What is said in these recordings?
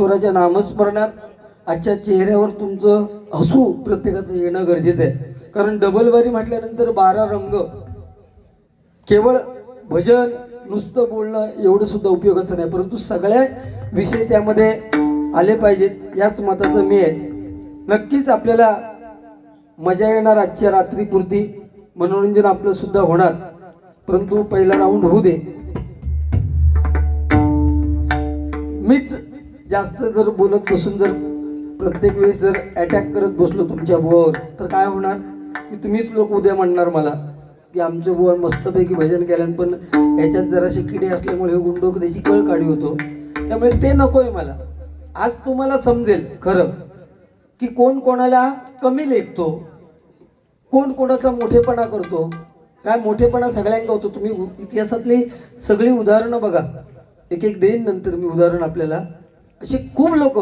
परमेश्वराच्या नामस्मरणात आजच्या चेहऱ्यावर तुमचं हसू प्रत्येकाचं येणं गरजेचं आहे. कारण डबलवारी म्हटल्यानंतर बारा रंग. केवळ भजन नुसतं बोलणं एवढं सुद्धा उपयोगाचं नाही. परंतु सगळ्या विषय त्यामध्ये आले पाहिजेत. याच मताचं मी आहे. नक्कीच आपल्याला मजा येणार आजच्या रात्रीपुरती. मनोरंजन आपलं सुद्धा होणार. परंतु पहिला राऊंड होऊ दे. मीच जास्त जर बोलत बसून जर प्रत्येक वेळेस जर अटॅक करत बसलो तुमच्या बुवावर तर काय होणार? की तुम्हीच लोक उद्या म्हणणार मला की आमच्या बुवा मस्तपैकी भजन केल्यानं पण याच्यात जराशी किडे असल्यामुळे हे गुंडोक त्याची कळ काढी होतो. त्यामुळे ते नकोय मला. आज तुम्हाला समजेल खरं की कोण कोणाला कमी लेखतो कोण कोणाचा मोठेपणा करतो. काय मोठेपणा सगळ्यांका होतो? तुम्ही इतिहासातली सगळी उदाहरणं बघा. एक एक देईन नंतर मी उदाहरण आपल्याला. असे खूप लोक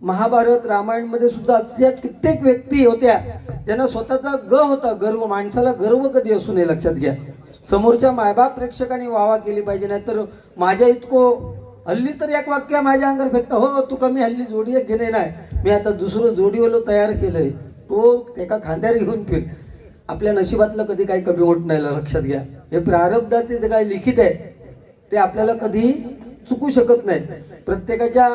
महाभारत रामायणमध्ये सुद्धा असल्या कित्येक व्यक्ती होत्या. ज्यांना स्वतःचा ग होता गर्व. माणसाला गर्व कधी असू नये लक्षात घ्या. समोरच्या मायबाप प्रेक्षकांनी वावा केली पाहिजे नाहीतर माझ्या इतकं हल्ली तर एक वाक्य माझ्या अंगावर फेकता हो तू कमी हल्ली जोडी एक घेणे नाही. मी आता दुसरं जोडीवालं तयार केलंय. तो एका खांद्यावर घेऊन फिर. आपल्या नशिबातलं कधी काही कमी होत नाही लक्षात घ्या. हे प्रारब्धाचे जे काही लिखित आहे ते आपल्याला कधी चुकू शकत नाही. प्रत्येकाच्या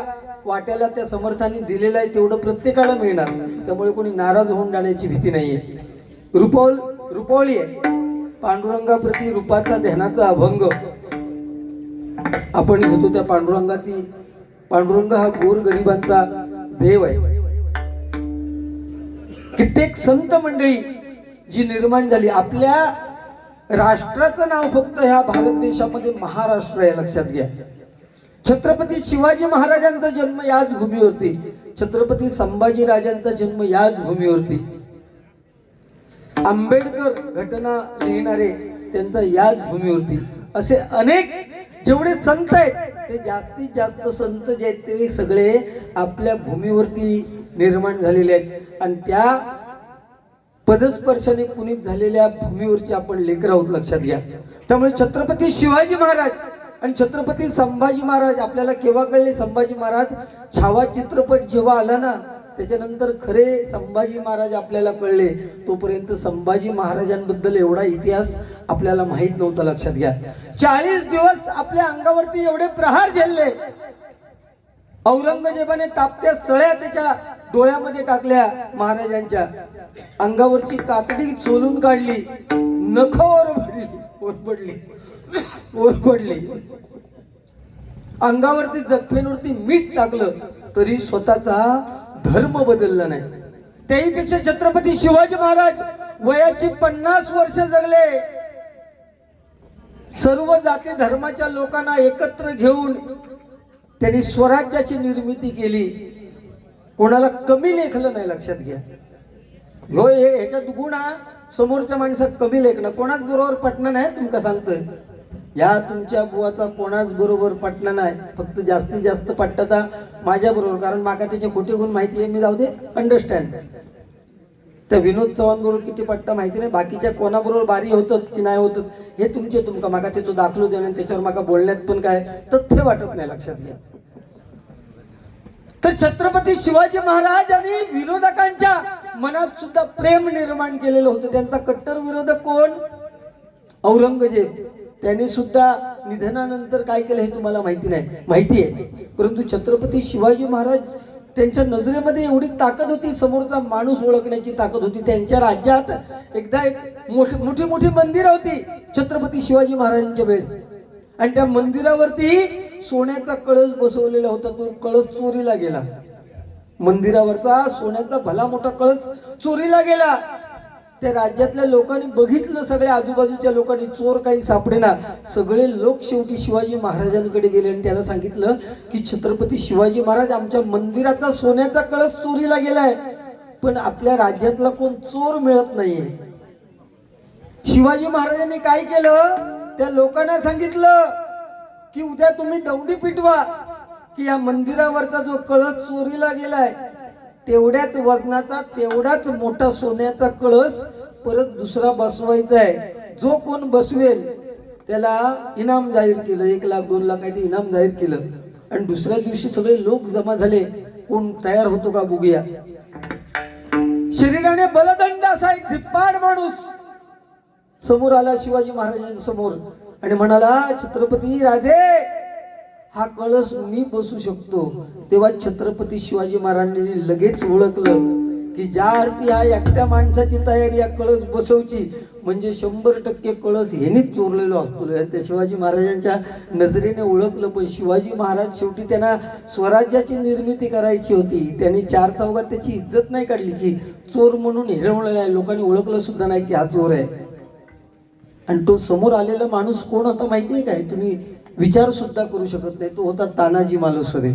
वाट्याला त्या समर्थांनी दिलेलं आहे तेवढं प्रत्येकाला मिळणार. त्यामुळे कोणी नाराज होऊन जाण्याची भीती नाहीये. रुपौल रुपवली आहे. पांडुरंगाप्रती रूपाचा ध्यानाचा अभंग. आपण घेतो त्या पांडुरंगाची पांडुरंग हा गोर गरिबांचा देव आहे. कित्येक संत मंडळी जी निर्माण झाली आपल्या राष्ट्राचं नाव फक्त ह्या भारत देशामध्ये महाराष्ट्र आहे लक्षात घ्या. छत्रपती शिवाजी महाराजांचा जन्म याच भूमीवरती. छत्रपती संभाजी राजांचा जन्म याच भूमीवरती. आंबेडकर घटना लिहिणारे त्यांचा याच भूमीवरती. असे अनेक जेवढे संत आहेत ते जास्तीत जास्त संत जे आहेत ते सगळे आपल्या भूमीवरती निर्माण झालेले आहेत. आणि त्या पदस्पर्शाने पुनीत झालेल्या भूमीवरची आपण लेकर आहोत लक्षात घ्या. त्यामुळे छत्रपती शिवाजी महाराज आणि छत्रपती संभाजी महाराज आपल्याला केव्हा कळले संभाजी महाराज? छावा चित्रपट जेव्हा आला ना त्याच्यानंतर खरे संभाजी महाराज आपल्याला कळले. तोपर्यंत संभाजी महाराजांबद्दल एवढा इतिहास आपल्याला माहीत नव्हता लक्षात घ्या. चाळीस दिवस आपल्या अंगावरती एवढे प्रहार झेलले. औरंगजेबाने तापत्या सळ्या त्याच्या डोळ्यामध्ये टाकल्या महाराजांच्या. अंगावरची कातडी सोलून काढली. नखोर पडली वर पडली अंगावरती जखमेवरती मीठ टाकलं तरी स्वतःचा धर्म बदलला नाही. त्याहीपेक्षा छत्रपती शिवाजी महाराज वयाची पन्नास वर्ष जगले. सर्व जाती धर्माच्या लोकांना एकत्र घेऊन त्यांनी स्वराज्याची निर्मिती केली. कोणाला कमी लेखलं नाही लक्षात घ्या. हो हे ह्याच्यात गुण हा समोरच्या माणसात कमी लेखणं. कोणाच बरोबर पटणं नाही तुमका सांगतोय. या तुमच्या बुवाचा कोणाच बरोबर पटणं नाही. फक्त जास्तीत जास्त पटता माझ्या बरोबर कारण माका त्याचे खोटे गुण माहिती आहे मी जाऊ दे अंडरस्टँड त्या विनोद चव्हाण बरोबर किती पट्टा माहिती नाही बाकीच्या कोणाबरोबर बारी होतं की नाही होतं हे तुमचे तुमका माका त्याचं दाखलो देणं त्याच्यावर माका बोलण्यात पण काय तथ्य वाटत नाही लक्षात घ्या. तर छत्रपती शिवाजी महाराज आणि विरोधकांच्या मनात सुद्धा प्रेम निर्माण केलेलं होतं. त्यांचा कट्टर विरोधक कोण? औरंगजेब. त्याने सुद्धा निधनानंतर काय केलं हे तुम्हाला माहिती नाही. माहिती आहे. परंतु छत्रपती शिवाजी महाराज त्यांच्या नजरेमध्ये एवढी ताकद होती समोरचा माणूस ओळखण्याची ताकद होती. त्यांच्या राज्यात एकदा एक मोठी मोठी मोठी मंदिरं होती छत्रपती शिवाजी महाराजांच्या वेळेस. आणि त्या मंदिरावरती सोन्याचा कळस बसवलेला होता तो कळस चोरीला गेला. मंदिरावरचा सोन्याचा भला मोठा कळस चोरीला गेला. त्या राज्यातल्या लोकांनी बघितलं सगळ्या आजूबाजूच्या लोकांनी चोर काही सापडेना सगळे लोक शेवटी शिवाजी महाराजांकडे गेले आणि त्याला सांगितलं की छत्रपती शिवाजी महाराज आमच्या मंदिराचा सोन्याचा कळस चोरीला गेलाय पण आपल्या राज्यातला कोण चोर मिळत नाहीये. शिवाजी महाराजांनी काय केलं? त्या लोकांना सांगितलं की उद्या तुम्ही दौंडी पिटवा की या मंदिरावरचा जो कळस चोरीला गेलाय तेवढ्याच वजनाचा तेवढाच मोठा सोन्याचा कळस परत दुसरा बसवायचा आहे. जो कोण बसवेल त्याला इनाम जाहीर केलं. एक लाख दोन लाख काही इनाम जाहीर केलं. आणि दुसऱ्या दिवशी सगळे लोक जमा झाले. कोण तयार होतो का बघूया. शरीराने बलदंड असा एक धिप्पाड माणूस समोर आला शिवाजी महाराजांच्या समोर. आणि म्हणाला छत्रपती राधे हा कळस मी बसू शकतो. तेव्हा छत्रपती शिवाजी महाराजांनी लगेच ओळखलं की ज्या अर्थी हा एकट्या माणसाची तयारी या कळस बसवची म्हणजे शंभर टक्के कळस हेनेच चोरलेलो असतो. त्या शिवाजी महाराजांच्या नजरेने ओळखलं पण शिवाजी महाराज शेवटी त्यांना स्वराज्याची निर्मिती करायची होती. त्यांनी चार चौघात त्याची इज्जत नाही काढली की चोर म्हणून हिरवलेला आहे. लोकांनी ओळखलं सुद्धा नाही की हा चोर आहे. आणि तो समोर आलेला माणूस कोण होता माहिती आहे काय? तुम्ही विचार सुद्धा करू शकत नाही. तो होता तानाजी मालुसरे.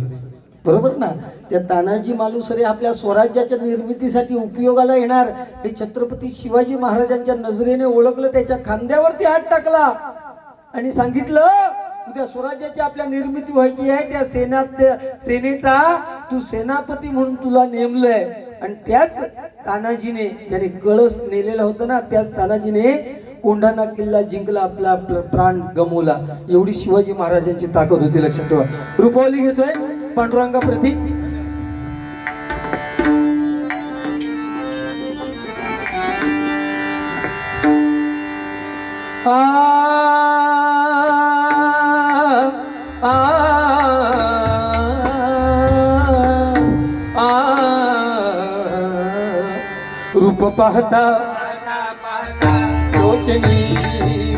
बरोबर ना? त्या तानाजी मालुसरे आपल्या स्वराज्याच्या निर्मितीसाठी उपयोगाला येणार. हे छत्रपती शिवाजी महाराजांच्या नजरेने ओळखलं त्याच्या खांद्यावरती हात टाकला आणि सांगितलं उद्या स्वराज्याची आपल्या निर्मिती व्हायची आहे. त्या सेना त्या सेनेचा तू सेनापती म्हणून तुला नेमलंय. आणि त्याच तानाजीने ज्याने कळस नेलेला होता ना त्याच तानाजीने कोंढाणा किल्ला जिंकला आपला प्राण गमवला. एवढी शिवाजी महाराजांची ताकद होती लक्षात ठेवा. रुपावली घेतोय पांडुरंगा प्रतीक. आ आ आ. रूप पाहता लोचनी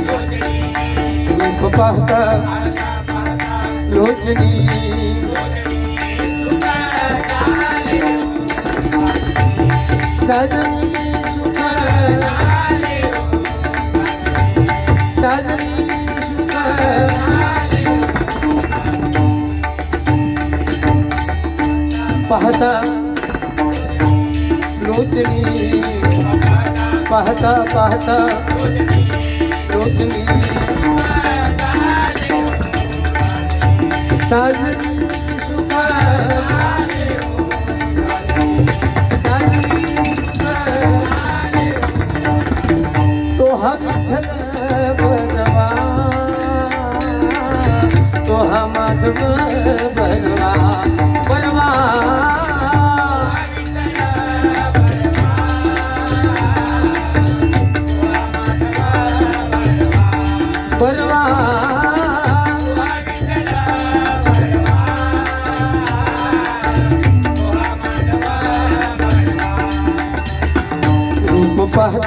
रूप पाहता लोचनी साजनी सुख. साजनी सुख. पाहता लोचनी. पाहता पाहता. लोचनी साज सुख. तो हा विठ्ठल बनवा तो हा माधव बनवा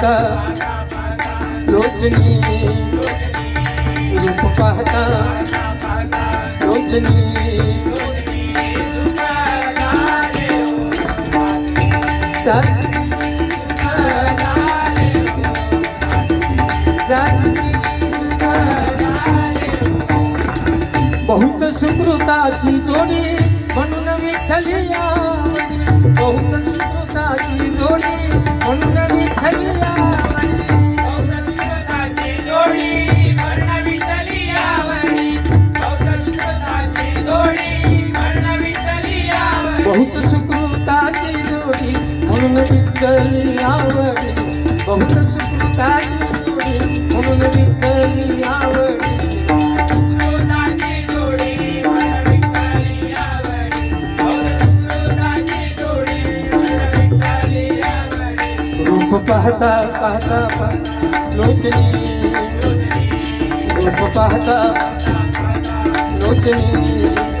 पाहता लोचनी रूप पाहता लोचनी बहुत सुकृताची जोडी म्हणून विठ्ठलिया बहुत सुकृताची जोडी म्हणून म्हणून विठ्ठली आवडी बहुत सुकृताची जोडी म्हणून विठ्ठली आवडी रूप पाहता पाहता पाहता लोचनी रूप पाहता लोचनी